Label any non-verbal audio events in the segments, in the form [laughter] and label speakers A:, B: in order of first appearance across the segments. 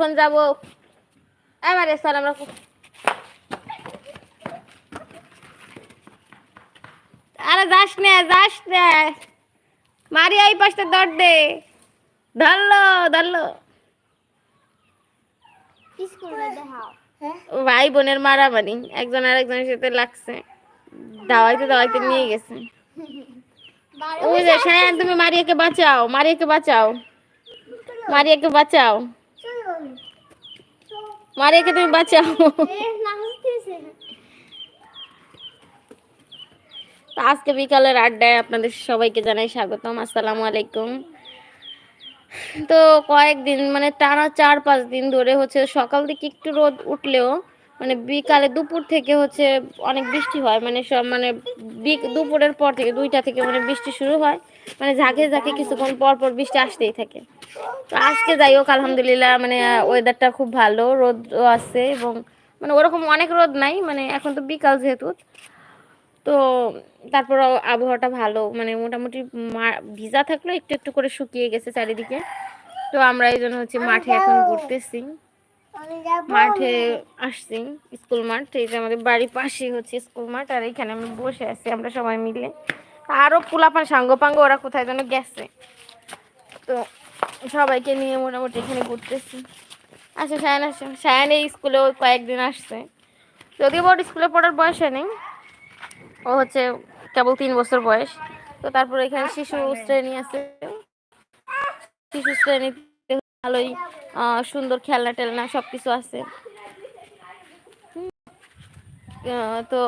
A: এখন যাব। এবারে স্যার আমরা আরে যাস নে যাস নে। মারি এই পাশটা দৌড় দে। ধরলো ধরলো।
B: হ্যাঁ?
A: ভাই বোনের মারামারি একজন আর একজনের সাথে লাগছে। দাওয়াইতে দাওয়াইতে নিয়ে গেছে। ওই যে সায়ান তুমি মারিয়াকে বাঁচাও মারিয়াকে বাঁচাও। মারিয়াকে বাঁচাও। মারিয়াকে তুমি বাঁচাও। আজকে বিকালের আড্ডায় আপনাদের সবাইকে জানাই স্বাগতম, আসসালামু আলাইকুম। তো কয়েকদিন মানে টানা চার পাঁচ দিন ধরে হচ্ছে সকাল থেকে একটু রোদ উঠলেও মানে বিকালে দুপুর থেকে হচ্ছে অনেক বৃষ্টি হয় মানে সব মানে দুপুরের পর থেকে দুইটা থেকে মানে বৃষ্টি শুরু হয় মানে ঝাঁকে ঝাঁকে কিছুক্ষণ পর পর বৃষ্টি আসতেই থাকে। তো আজকে যাই হোক, আলহামদুলিল্লাহ মানে ওয়েদারটা খুব ভালো রোদ আছে এবং মানে ওরকম অনেক রোদ নাই মানে এখন তো বিকাল যেহেতু। তো তারপর আবহাওয়াটা ভালো মানে মোটামুটি ভিজা থাকলেও একটু একটু করে শুকিয়ে গেছে চারিদিকে। তো আমরা এই জন্য হচ্ছে মাঠে এখন ঘুরতেছি। মাঠে আসছি, স্কুল মাঠ, এই যে আমাদের বাড়ির পাশেই হচ্ছে স্কুল মাঠ, আর এখানে আমি বসে আছি আমরা সবাই মিলে। আরও সাঙ্গ পাঙ্গ ওরা কোথায় যেন গেছে। তো সবাইকে নিয়ে মোটামুটি এখানে ঘুরতেছি। আচ্ছা সায়ান আসে। সায়ান এই স্কুলেও কয়েকদিন আসছে। যদিও ওর স্কুলে পড়ার বয়স নেই ও হচ্ছে কেবল তিন বছর বয়স। তো তারপর এখানে শিশু শ্রেণি আছে। শিশু শ্রেণীতে ভালোই সুন্দর খেলনা টেলনা সব কিছু আছে তো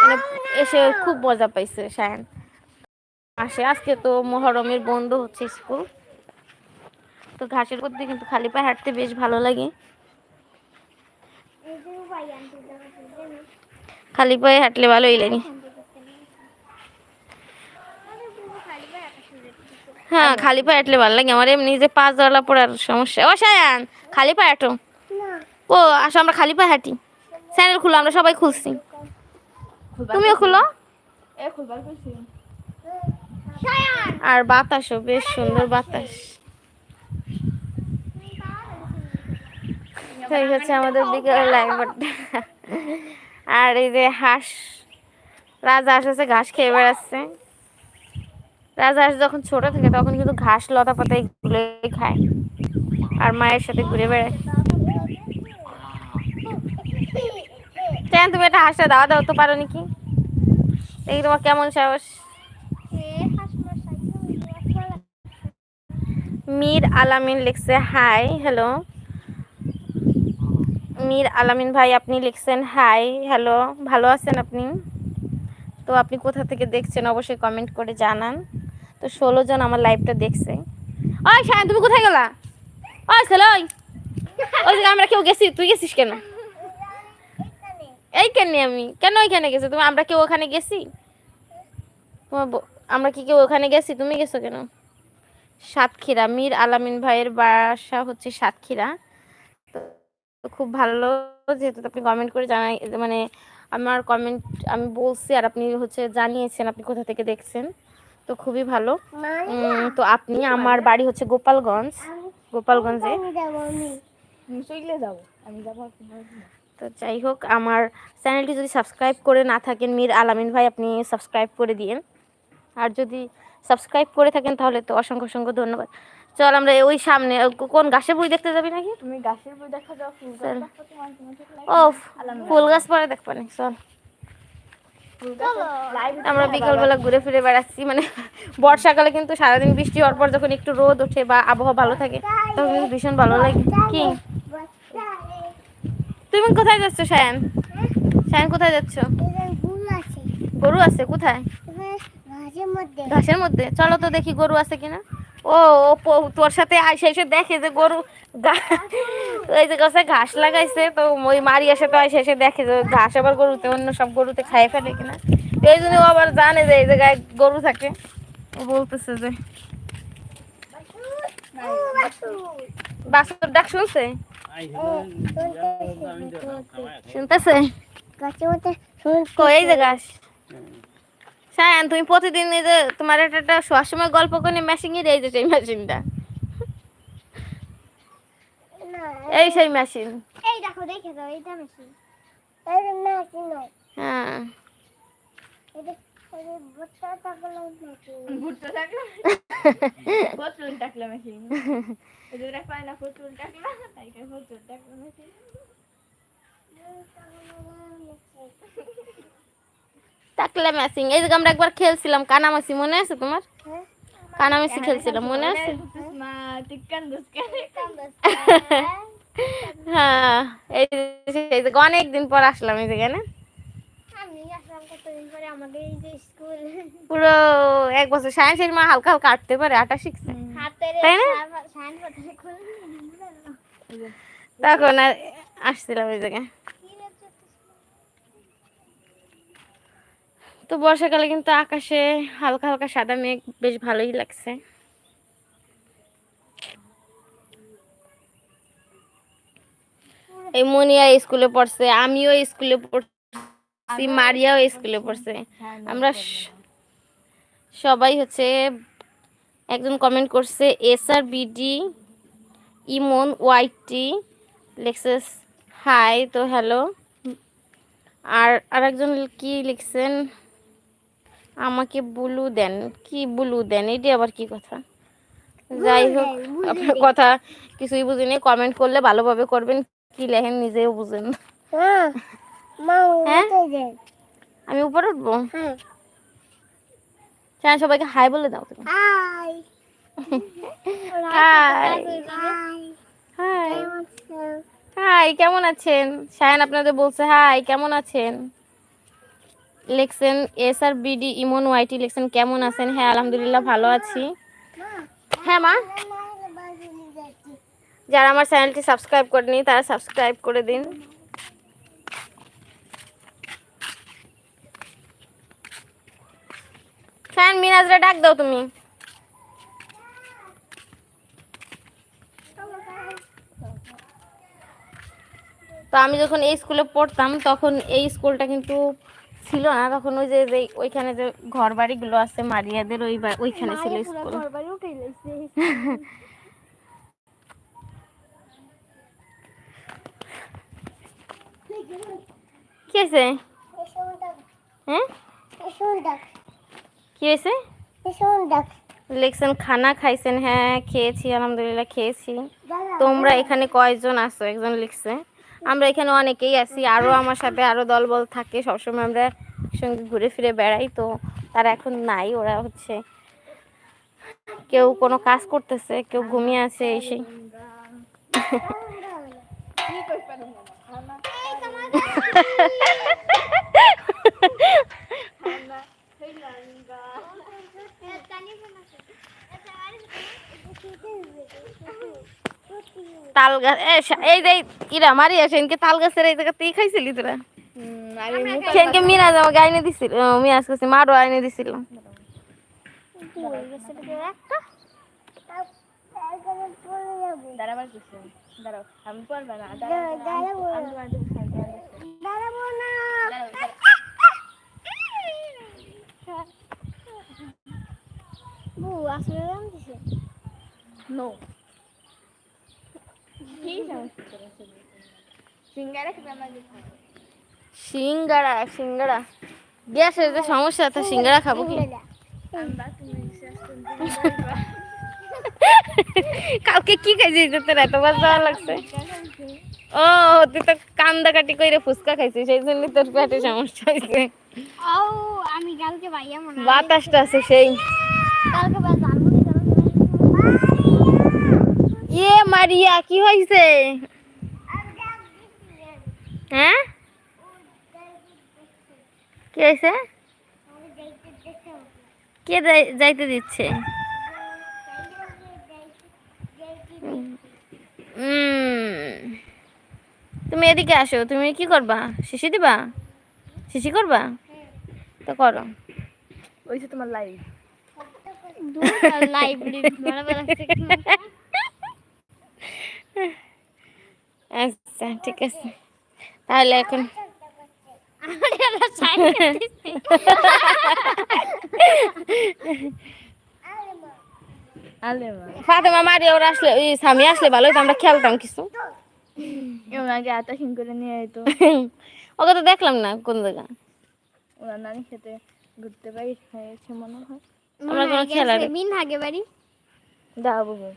A: মানে এসে খুব মজা পাইছে সায়ন। আসে। আজকে তো মহরমের বন্ধ হচ্ছে স্কুল তো ঘাসের মধ্যে কিন্তু খালি পায়ে হাঁটতে বেশ ভালো লাগে। খালি পায়ে হাঁটলে ভালোই লাগে হ্যাঁ খালি পায়ে হাঁটলে ভালো লাগে। আমার এমনি যে পা জ্বালা পড়ার সমস্যা। ও সায়ান খালি পায়ে হাঁটো। ও আসো আমরা খালি পায়ে হাঁটি। স্যান্ডেল খুলো আমরা সবাই খুলছি। তুমিও খুলো। আর বাতাসও বেশ সুন্দর বাতাস। তো এই আমাদের বিকেল লাইফটা আর এই যে হাঁস, রাজা হাঁস হচ্ছে ঘাস খেয়ে বেড়াচ্ছে। রাজা হাঁস যখন ছোট থাকে তখন কিন্তু ঘাস লতা পাতা এগুলোই খায় আর মায়ের সাথে ঘুরে বেড়ায়। কেন তুমি একটা হাঁসটা দাওয়া দাও তো পারো নাকি? দেখি তোমার কেমন সাহস। মীর আলামিন লিখছে, হাই, হ্যালো। মীর আলামিন ভাই, আপনি লিখছেন, হাই, হ্যালো, ভালো আছেন আপনি? তো আপনি কোথা থেকে দেখছেন অবশ্যই কমেন্ট করে জানান। তো ষোলো জন আমার লাইভটা দেখছে। ওই শায়ন, তুমি কোথায় গেলা? ওই ছেলে, ওই। আমরা কেউ গেছি, তুই গেছিস কেন? এই এইখানে আমি। কেন ওইখানে গেছি? তুমি, আমরা কেউ ওখানে গেছি? তোমার আমরা কি কেউ ওখানে গেছি? তুমি গেছো কেন? সাতক্ষীরা মীর আলামিন ভাইয়ের বাসা হচ্ছে সাতক্ষীরা। তো খুব ভালো যেহেতু আপনি কমেন্ট করে জানাই মানে আমার কমেন্ট আমি বলছি আর আপনি হচ্ছে জানিয়েছেন আপনি কোথা থেকে দেখছেন তো খুবই ভালো। তো আপনি আমার বাড়ি হচ্ছে গোপালগঞ্জ গোপালগঞ্জে।
B: চলে আমি যাব
A: তো যাই হোক আমার চ্যানেলটি যদি সাবস্ক্রাইব করে না থাকেন মীর আলামিন ভাই আপনি সাবস্ক্রাইব করে দিন আর যদি সাবস্ক্রাইব করে থাকেন তাহলে তো অসংখ্য অসংখ্য ধন্যবাদ। চল আমরা ওই সামনে কোন গাছের বই দেখতে যাবি নাকি?
B: তুমি গাছের বই দেখা যাও ফুল গাছ
A: ও ফুল গাছ পরে দেখবা নি চল। আমরা বিকালবেলা ঘুরে ফিরে বেড়াচ্ছি মানে [laughs] বর্ষাকালে কিন্তু সারাদিন বৃষ্টি হওয়ার পর যখন একটু রোদ ওঠে বা আবহাওয়া ভালো থাকে তখন কিন্তু ভীষণ ভালো লাগে। কি? তুমি কোথায় যাচ্ছ সায়ান? সায়ান কোথায় যাচ্ছ? গরু আছে কোথায়? ঘাসের মধ্যে? চলো তো দেখি গরু আছে কিনা। ও ও তোর সাথে আইসা এসে দেখে যে গরু ওই যে গাছে ঘাস লাগাইছে তো ওই মারিয়ার সাথে আইসা এসে দেখে যে ঘাস আবার গরুতে অন্য সব গরুতে খাই ফেলে কিনা। তো এই জন্য ও আবার জানে যে এই জায়গায় গরু থাকে। ও বলতেছে যে বাসুর ডাক শুনছে? শুনতেছে? এই যে ঘাস সায়ান তুমি প্রতিদিন এই যে তোমার একটা একটা শোয়ার সময় গল্প করে মেশিং এর এই যে সেই মেশিনটা এই সেই মেশিন
C: এই দেখো দেখে দাও এইটা মেশিন এই
A: হ্যাঁ।
C: এই [laughs] টাকলা মেশিন
A: এই যে আমরা একবার খেলছিলাম কানামাসি মনে আছে তোমার? কানামাসি খেলছিলাম মনে আছে? হ্যাঁ এই যে- অনেক দিন পর আসলাম এই জায়গায় না?
C: আমি আসলাম কতদিন পরে?
A: এক বছর সায়েন্সের মা হালকা হালকা পারে আটা শিখছে। তাই না? তখন আর আসছিলাম এই জায়গায়। তো বর্ষাকালে কিন্তু আকাশে হালকা হালকা সাদা মেঘ বেশ ভালোই লাগছে। এই মনিয়া স্কুলে পড়ছে আমিও স্কুলে পড়ছি মারিয়াও স্কুলে পড়ছে। আমরা সবাই হচ্ছে একজন কমেন্ট করছে S R BD Emon YT লেখসেস hi তো হ্যালো আর আরেকজন কি লিখছেন? আমাকে বুলু দেন। কি বুলু দেন? এটি আবার কি কথা? যাই হোক আপনার কথা কিছুই বুঝিনি। কমেন্ট করলে ভালোভাবে করবেন কি লেখেন নিজেও বুঝেন।
C: হ্যাঁ মা
A: হ্যাঁ? আমি উপরে উঠবো?
C: হ্যাঁ।
A: সবাইকে হাই বলে দাও তুমি।
C: Hi
A: hi
C: hi
A: hi hi কেমন আছেন? শায়ান আপনাদের বলছে হাই কেমন আছেন? লেখছেন, S R BD Emon YT লেখছেন, কেমন আছেন? হ্যাঁ আলহামদুলিল্লাহ ভালো আছি। হ্যাঁ মা। যারা আমার চ্যানেলটি সাবস্ক্রাইব করেনি তারা সাবস্ক্রাইব করে দিন। শায়ান মিনাজরা ডাক দাও তুমি। তো আমি যখন এই স্কুলে পড়তাম, তখন এই স্কুলটা কিন্তু ছিল না তখন ওই যে ওইখানে যে ঘর বাড়িগুলো আছে মারিয়াদের ওই ওইখানে ছিল স্কুল। কি হয়েছে? হ্যাঁ? কি হয়েছে? লেখছেন খানা খাইছেন। হ্যাঁ খেয়েছি আলহামদুলিল্লাহ খেয়েছি। তোমরা এখানে কয়জন আছো? একজন লিখছে। আমরা এখানে অনেকেই আছি আরও আমার সাথে আরও দলবল থাকে, সবসময় আমরা সঙ্গে ঘুরে ফিরে বেড়াই, তো তারা এখন নাই, ওরা হচ্ছে কেউ কোনো কাজ করতেছে, কেউ ঘুমিয়ে আছে এসে [laughs] তাল গাছ এ, এই যে ইরা মারি আসে এনকে তাল গাছের এই জায়গাতেই খাইছিলি তোরা?
B: আরে
A: সেনকে মিরাজ আমাকে আইনে দিছিল ও, মিরাজ কাছে মারও আইনে দিছিল।
B: দাঁড়াবার সিঙ্গারা
A: সিঙ্গারা গ্যাসের যে সমস্যা তা সিঙ্গারা খাব কি কালকে কি খাইছিস যে তোর এত বার যাওয়া লাগছে ও তুই তো কান্দা কাটি কইরে ফুচকা খাইছিস সেই জন্য তোর পেটে সমস্যা হয়েছে
C: ও আমি কালকে ভাইয়া
A: বাতাসটা আছে সেই
C: কালকে
A: মারিয়া কি হয়েছে? হ্যাঁ? কি হয়েছে? কে যাইতে দিচ্ছে? তুমি এদিকে আসো তুমি কি করবা? শিশি দিবা? শিশি করবা? তো করো।
B: ওই তোমার লাইভ
C: লাইব্রেরি
A: আচ্ছা ঠিক আছে। তাহলে এখন ফাতেমা মারি ওরা আসলে ওই স্বামী আসলে ভালো হতো আমরা খেলতাম কিছু।
B: এবং আগে আতা খিন করে নিয়ে যেত
A: ওকে তো দেখলাম না কোন জায়গা।
B: ওরা নানি খেতে ঘুরতে পারি হয়েছে মনে হয়।
A: আমরা কোনো খেলা
C: মিন হাগে বাড়ি?
B: দাও বাবু।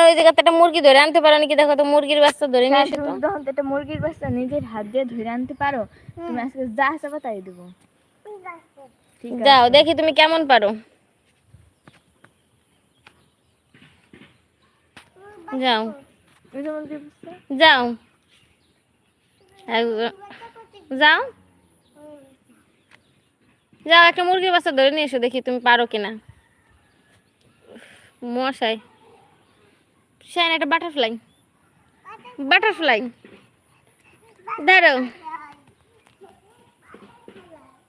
A: ওই [laughs] জায়গাতে একটা মুরগি ধরে আনতে পারো নাকি? দেখো তো মুরগির বাচ্চা ধরে নিয়ে এসো তো।
B: তুমি তো একটা মুরগির বাচ্চা নিজের হাত দিয়ে ধরে আনতে পারো তুমি আজকে যা চাবা তাই দেবো।
A: যাও দেখি তুমি কেমন পারো। যাও। যাও। যাও। যাও একটা মুরগির বাচ্চা ধরে নিয়ে এসো দেখি তুমি পারো কিনা। মশাই। শাইন একটা বাটারফ্লাই বাটারফ্লাই ধরো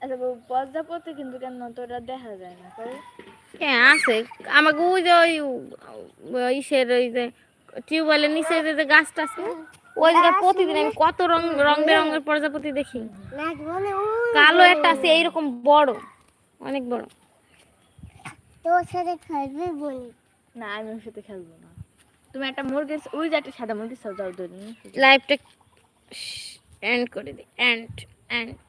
B: আচ্ছা কিন্তু কেন তোরা দেখা যায় না
A: হ্যাঁ আছে। আমাকে ওই যে ওই ইসের ওই যে টিউবওয়েলের নিচে যে গাছটা আছে ওই জায়গায় প্রতিদিন আমি কত রং রং বেরঙের প্রজাপতি দেখি।
C: না
A: কালো একটা আছে এইরকম বড় অনেক বড়।
C: তোর সাথে খেলবি বলি
B: না আমি ওর সাথে খেলব না। তুমি একটা মুরগি ওই যে একটা সাদা মুরগি সাদা।
A: লাইভটা এন্ড করে দিই এন্ড এন্ড